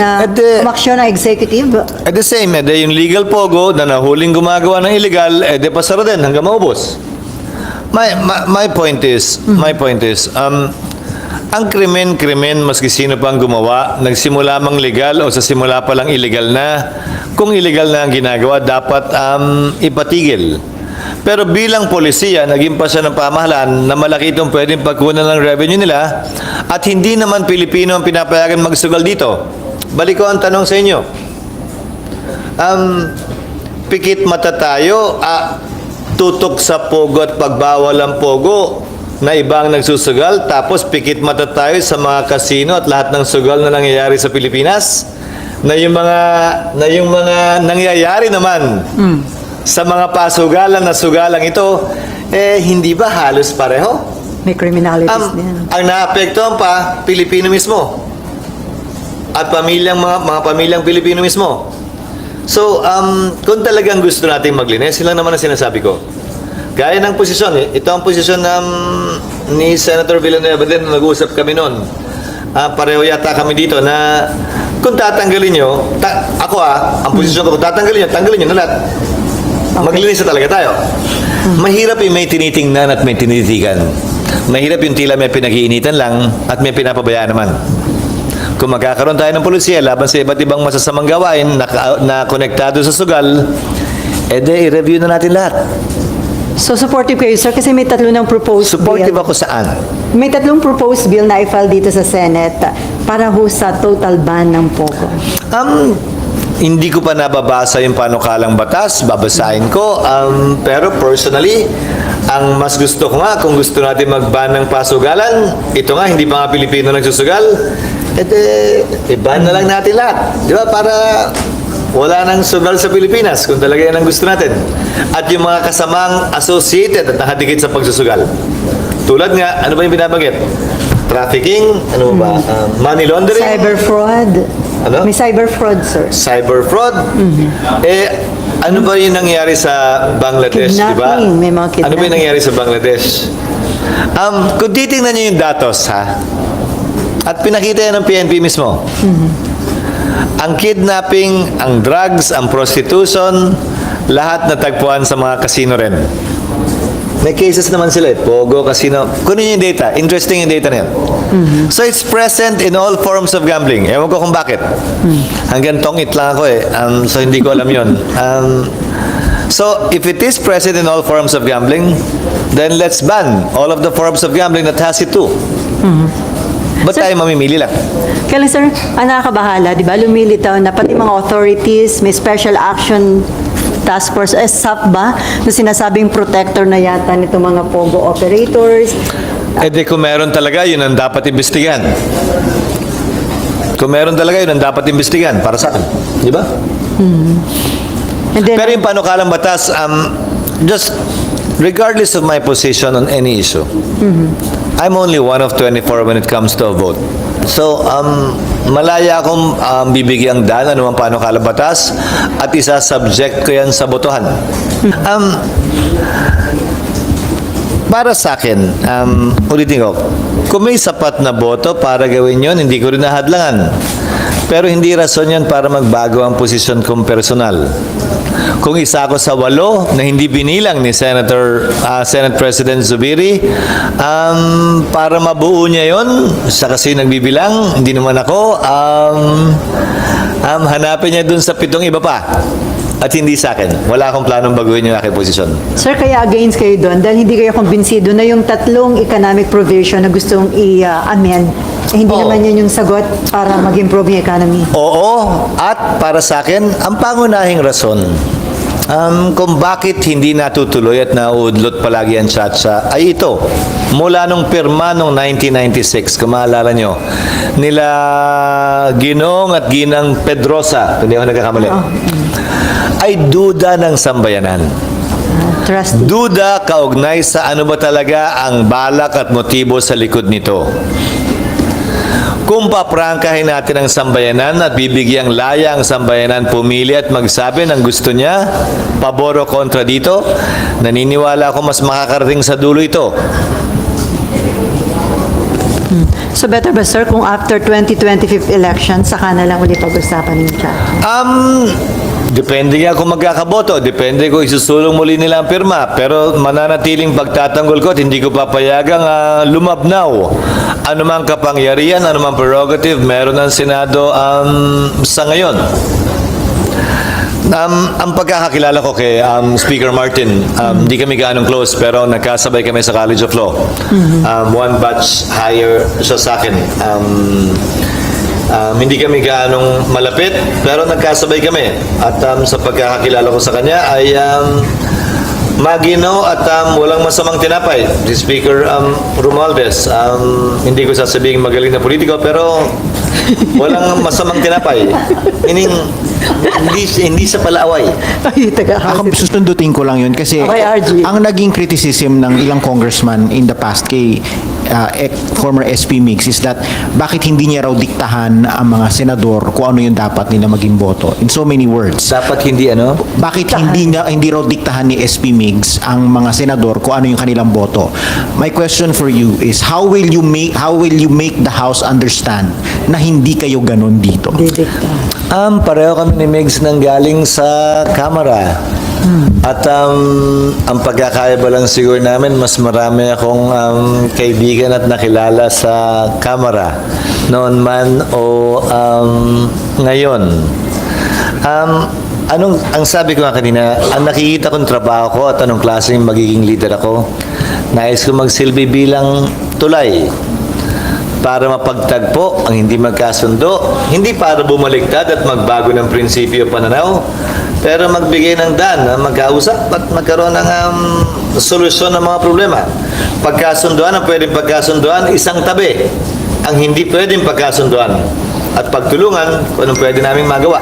na At the- umaksyon ng executive. At the same, edi yung legal pogo na nahuling gumagawa ng illegal, edi pasara din hanggang maubos. My, my, my point is, my point is, um, ang krimen, krimen, maski sino pang gumawa, nagsimula mang legal o sa simula pa lang illegal na, kung illegal na ang ginagawa, dapat um, ipatigil. Pero bilang polisiya, naging pa siya ng pamahalaan na malaki itong pwedeng pagkunan ng revenue nila at hindi naman Pilipino ang pinapayagan magsugal dito. Balik ko ang tanong sa inyo. Um, pikit mata tayo, ah, tutok sa pogo at pagbawal ang pogo na ibang nagsusugal, tapos pikit mata tayo sa mga kasino at lahat ng sugal na nangyayari sa Pilipinas, na yung mga, na yung mga nangyayari naman sa mga pasugalan na sugalang ito, eh hindi ba halos pareho? May criminalities Ang, din. ang naapektuhan pa, Pilipino mismo. At pamilyang mga, mga pamilyang Pilipino mismo. So, um, kung talagang gusto nating maglinis, sila naman ang sinasabi ko. Gaya ng posisyon, eh. ito ang posisyon um, ni Senator Villanueva din, nung nag-uusap kami noon. Ah, pareho yata kami dito na kung tatanggalin nyo, ta- ako ah, ang posisyon ko, kung tatanggalin nyo, tanggalin nyo na lahat. Maglinis na talaga tayo. Mahirap yung may tinitingnan at may tinitigan. Mahirap yung tila may pinag-iinitan lang at may pinapabayaan naman. Kung magkakaroon tayo ng polisiya laban sa iba't ibang masasamang gawain na, na konektado sa sugal, edi i-review na natin lahat. So supportive kayo, sir, kasi may tatlo ng proposed Supportive bill. ako saan? May tatlong proposed bill na i-file dito sa Senate para ho sa total ban ng POGO. Um, hindi ko pa nababasa yung panukalang batas, babasahin ko. Um, pero personally, ang mas gusto ko nga, kung gusto natin mag-ban ng pasugalan, ito nga, hindi pa nga Pilipino nagsusugal, edi, i-ban na lang natin lahat. Di ba? Para wala nang sugal sa Pilipinas, kung talaga yan ang gusto natin. At yung mga kasamang associated at nakadikit sa pagsusugal. Tulad nga, ano ba yung binabanggit? Trafficking, ano ba? Um, money laundering? Cyber fraud. Ano? May cyber fraud, sir. cyber fraud. Eh, ano ba yung nangyari sa Bangladesh, di ba? Kidnapping, may mga Ano ba yung nangyari sa Bangladesh? Um, kung titingnan niyo yung datos, ha? At pinakita yan ng PNP mismo. Ang kidnapping, ang drugs, ang prostitution, lahat natagpuan sa mga casino rin. May cases naman sila eh. Pogo, casino. Kunin yung data. Interesting yung data na yan. So it's present in all forms of gambling. Ewan ko kung bakit. Hanggang tongit lang ako eh. Um, so hindi ko alam yon. Um, so if it is present in all forms of gambling, then let's ban all of the forms of gambling that has it too. Ba't tayo mamimili lang? Kaya sir, ang nakakabahala, di ba, lumilitaw na pati mga authorities, may special action task force, eh, SAP ba, na sinasabing protector na yata nito mga POGO operators. Eh di kung meron talaga, yun ang dapat imbestigan. Kung meron talaga, yun ang dapat imbestigan para sa akin. Di ba? And then, Pero yung panukalang batas, um, just regardless of my position on any issue, I'm only one of 24 when it comes to a vote. So, um, malaya akong um, bibigyang daan anumang panukalang batas at isa-subject ko yan sa botohan. Um, para sa akin, um, ulitin ko, kung may sapat na boto para gawin yon, hindi ko rin nahadlangan. Pero hindi rason yan para magbago ang posisyon kong personal. Kung isa ako sa walo na hindi binilang ni Senator ah, Senate President Zubiri, um, para mabuo niya yon, siya kasi nagbibilang, hindi naman ako, um, um, hanapin niya dun sa pitong iba pa. At hindi sa akin. Wala akong planong baguhin yung aking posisyon. sir, kaya against kayo doon dahil hindi kayo kumbinsido na yung tatlong economic provision na gustong i-amend, eh, hindi Oo. naman yun yung sagot para mag-improve yung economy. Oo, at para sa akin, ang pangunahing rason um, kung bakit hindi natutuloy at nauudlot palagi ang chatsa ay ito. Mula nung pirma nung 1996, kung maalala nyo, nila Ginong at Ginang Pedrosa, kung di ako nagkakamali, ay duda ng sambayanan. Trust. Duda kaugnay sa ano ba talaga ang balak at motibo sa likod nito. Kung paprangkahin natin ang sambayanan at bibigyang laya ang sambayanan pumili at magsabi ng gusto niya, paboro kontra dito, naniniwala ako mas makakarating sa dulo ito. So better ba sir kung after 2025 election, saka na lang ulit pag-usapan yung chat? Um, depende nga kung magkakaboto. Depende kung isusulong muli nila ang pirma. Pero mananatiling pagtatanggol ko at hindi ko papayagang ah, lumabnaw. Anumang kapangyarihan, anumang prerogative, meron ng Senado um, sa ngayon. Um, ang pagkakakilala ko kay um, Speaker Martin, um, hindi kami gaanong close pero nagkasabay kami sa College of Law. Um, one batch higher siya sa akin. Um, um, hindi kami gaanong malapit pero nagkasabay kami. At um, sa pagkakakilala ko sa kanya ay um, magino at um, walang masamang tinapay. Si Speaker um, Romualdez, um, hindi ko sasabihin magaling na politiko pero walang masamang tinapay. Meaning, hindi, hindi sa palaaway. Ay, taga Ako susundutin ko lang yun kasi Okay, RG. ang naging criticism ng ilang congressman in the past kay uh, ex- former SP Mix is that bakit hindi niya raw diktahan ang mga senador kung ano yung dapat nila maging boto. In so many words. Dapat hindi ano? Bakit hindi nga hindi raw diktahan ni SP Migs ang mga senador kung ano yung kanilang boto? My question for you is how will you make how will you make the house understand na hindi kayo ganun dito? Didikta. Um, pareho kami ni Migs nang galing sa kamera. At um, ang pagkakaiba lang siguro namin, mas marami akong um, kaibigan at nakilala sa kamera. Noon man o um, ngayon. Um, anong, ang sabi ko nga kanina, ang nakikita kong trabaho ko at anong klaseng magiging leader ako, nais ko magsilbi bilang tulay para mapagtagpo ang hindi magkasundo, hindi para bumaliktad at magbago ng prinsipyo pananaw, pero magbigay ng daan na magkausap at magkaroon ng um, solusyon ng mga problema. Pagkasunduan ang pwedeng pagkasunduan, isang tabi. Ang hindi pwedeng pagkasunduan at pagtulungan kung anong pwede naming magawa.